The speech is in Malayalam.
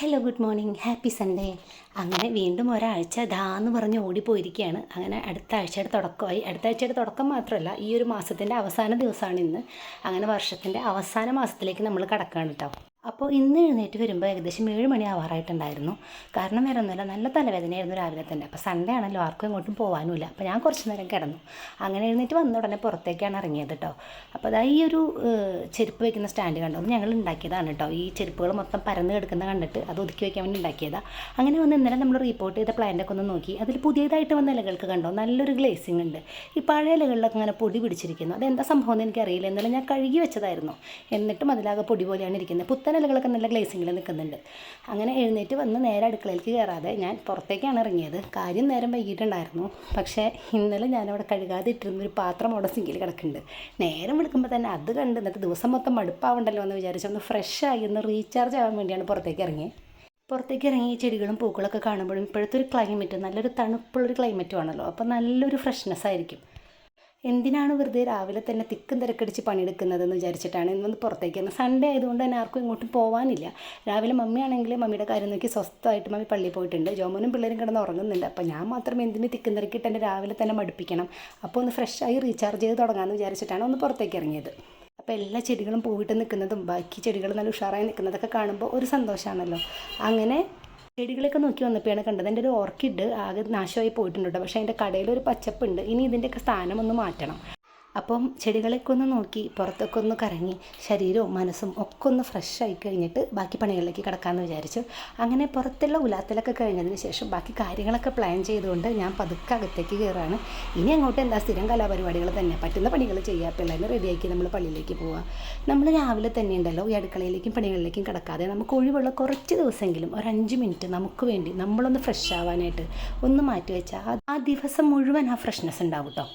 Hello good morning happy Sunday അങ്ങനെ വീണ്ടും ഒരാഴ്ച ദാന്ന് പറഞ്ഞ് ഓടിപ്പോയിരിക്കുകയാണ്. അങ്ങനെ അടുത്ത ആഴ്ചയുടെ തുടക്കമായി. അടുത്ത ആഴ്ചയുടെ തുടക്കം മാത്രമല്ല ഈ ഒരു മാസത്തിന്റെ അവസാന ദിവസമാണ് ഇന്ന്. അങ്ങനെ വർഷത്തിന്റെ അവസാന മാസത്തിലേക്ക് നമ്മൾ കടക്കുകയാണ് കേട്ടോ. അപ്പോൾ ഇന്ന് എഴുന്നേറ്റ് വരുമ്പോൾ ഏകദേശം ഏഴ് മണി ആവാറായിട്ടുണ്ടായിരുന്നു. കാരണം വേറെ ഒന്നുമില്ല നല്ല തലവേദനയായിരുന്നു രാവിലെ തന്നെ. അപ്പോൾ സൺഡേ ആണല്ലോ ആർക്കും എങ്ങോട്ടും പോകാനുമില്ല അപ്പോൾ ഞാൻ കുറച്ച് നേരം കിടന്നു. അങ്ങനെ എഴുന്നേറ്റ് വന്ന ഉടനെ പുറത്തേക്കാണ് ഇറങ്ങിയത് കേട്ടോ അപ്പോൾ അതാ ഈ ഒരു ചെരുപ്പ് വെക്കുന്ന സ്റ്റാൻഡ് കണ്ടോ? ഞങ്ങൾ ഉണ്ടാക്കിയതാണ് കേട്ടോ ഈ ചെരുപ്പുകൾ മൊത്തം പരന്ന് കിടക്കുന്ന കണ്ടിട്ട് അത് ഒതുക്കി വയ്ക്കാൻ വേണ്ടി ഉണ്ടാക്കിയതാണ് അങ്ങനെ വന്ന് ഇന്നലെ നമ്മൾ റിപ്പോർട്ട് ചെയ്ത പ്ലാന്റൊക്കെ ഒന്ന് നോക്കി. അതിൽ പുതിയതായിട്ട് വന്ന ഇലകൾക്ക് കണ്ടോ? നല്ലൊരു ഗ്ലേസിംഗ് ഉണ്ട്. ഈ പഴയ ഇലകളിലൊക്കെ അങ്ങനെ പൊടി പിടിച്ചിരിക്കുന്നു. അതെന്താ സംഭവം എന്ന് എനിക്കറിയില്ല. ഇന്നലെ ഞാൻ കഴുകി വെച്ചതായിരുന്നു. എന്നിട്ടും അതിലാകെ പൊടി പോലെയാണ് ഇരിക്കുന്നത്. പുത്തൻ നിലകളൊക്കെ നല്ല ഗ്ലേസിങ്ങിൽ നിൽക്കുന്നുണ്ട്. അങ്ങനെ എഴുന്നേറ്റ് വന്ന് നേരെ അടുക്കളയിലേക്ക് കയറാതെ ഞാൻ പുറത്തേക്കാണ് ഇറങ്ങിയത്. കാര്യം നേരം വൈകിട്ടുണ്ടായിരുന്നു പക്ഷേ ഇന്നലെ ഞാനവിടെ കഴുകാതെ ഇട്ടിരുന്ന ഒരു പാത്രം അവിടെ സിങ്കിൽ കിടക്കുന്നുണ്ട്. നേരം വിളിക്കുമ്പോൾ തന്നെ അത് കണ്ട് എന്നിട്ട് ദിവസം മൊത്തം മടുപ്പാവണ്ടല്ലോ എന്ന് വിചാരിച്ച് ഒന്ന് ഫ്രഷായി ഒന്ന് റീചാർജ് ആവാൻ വേണ്ടിയാണ് പുറത്തേക്ക് ഇറങ്ങിയത് പുറത്തേക്ക് ഇറങ്ങി ചെടികളും പൂക്കളൊക്കെ കാണുമ്പോഴും ഇപ്പോഴത്തെ ഒരു ക്ലൈമറ്റ് നല്ലൊരു തണുപ്പുള്ളൊരു ക്ലൈമറ്റും ആണല്ലോ. അപ്പോൾ നല്ലൊരു ഫ്രഷ്നെസ് ആയിരിക്കും. എന്തിനാണ് വെറുതെ രാവിലെ തന്നെ തിക്കും തിരക്കടിച്ച് പണിയെടുക്കുന്നതെന്ന് വിചാരിച്ചിട്ടാണ് ഇന്നൊന്ന് പുറത്തേക്ക് വന്നത്? സൺഡേ ആയതുകൊണ്ട് തന്നെ ആർക്കും ഇങ്ങോട്ടും പോകാനില്ല രാവിലെ മമ്മിയാണെങ്കിൽ മമ്മിയുടെ കാര്യം നോക്കി സ്വസ്ഥമായിട്ട് മമ്മി പള്ളിയിൽ പോയിട്ടുണ്ട്. ജോമനും പിള്ളേരും കിടന്ന് ഉറങ്ങുന്നുണ്ട്. അപ്പോൾ ഞാൻ മാത്രം എന്തിന് തിക്കും തിരക്കിട്ട് എന്റെ രാവിലെ തന്നെ മടുപ്പിക്കണം? അപ്പോൾ ഒന്ന് ഫ്രഷായി റീചാർജ് ചെയ്ത് തുടങ്ങാമെന്ന് വിചാരിച്ചിട്ടാണ് ഒന്ന് പുറത്തേക്ക് ഇറങ്ങിയത്. അപ്പോൾ എല്ലാ ചെടികളും പൂവിട്ട് നിൽക്കുന്നതും ബാക്കി ചെടികൾ നല്ല ഉഷാറായി നിൽക്കുന്നതൊക്കെ കാണുമ്പോൾ ഒരു സന്തോഷമാണല്ലോ അങ്ങനെ ചെടികളൊക്കെ നോക്കി വന്നപ്പോഴാണ് കണ്ടത്. എന്റെ ഒരു ഓർക്കിഡ് ആകെ നാശമായി പോയിട്ടുണ്ട് കേട്ടോ. പക്ഷേ അതിന്റെ കടയിലൊരു പച്ചപ്പുണ്ട്. ഇനി ഇതിന്റെയൊക്കെ സ്ഥാനം ഒന്ന് മാറ്റണം. അപ്പം ചെടികളൊക്കെ ഒന്ന് നോക്കി പുറത്തൊക്കെ ഒന്ന് കറങ്ങി ശരീരവും മനസ്സും ഒക്കെ ഒന്ന് ഫ്രഷായി കഴിഞ്ഞിട്ട് ബാക്കി പണികളിലേക്ക് കിടക്കാമെന്ന് വിചാരിച്ചു. അങ്ങനെ പുറത്തുള്ള ഉലാത്തലൊക്കെ കഴിഞ്ഞതിന് ശേഷം ബാക്കി കാര്യങ്ങളൊക്കെ പ്ലാൻ ചെയ്തുകൊണ്ട് ഞാൻ പതുക്കെ അകത്തേക്ക് കയറാണ് ഇനി അങ്ങോട്ട് എന്താ സ്ഥിരം കലാപരിപാടികൾ തന്നെ. പറ്റുന്ന പണികൾ ചെയ്യുക പിള്ളേരെ റെഡിയാക്കി നമ്മൾ പള്ളിയിലേക്ക് പോവുക നമ്മൾ രാവിലെ തന്നെ ഉണ്ടല്ലോ ഈ അടുക്കളയിലേക്കും പണികളിലേക്കും കിടക്കാതെ നമുക്ക് ഒഴിവുള്ള കുറച്ച് ദിവസമെങ്കിലും ഒരു അഞ്ച് മിനിറ്റ് നമുക്ക് വേണ്ടി നമ്മളൊന്ന് ഫ്രഷ് ആവാനായിട്ട് ഒന്ന് മാറ്റി വെച്ചാൽ ആ ദിവസം മുഴുവൻ ആ ഫ്രഷ്നെസ് ഉണ്ടാവും കേട്ടോ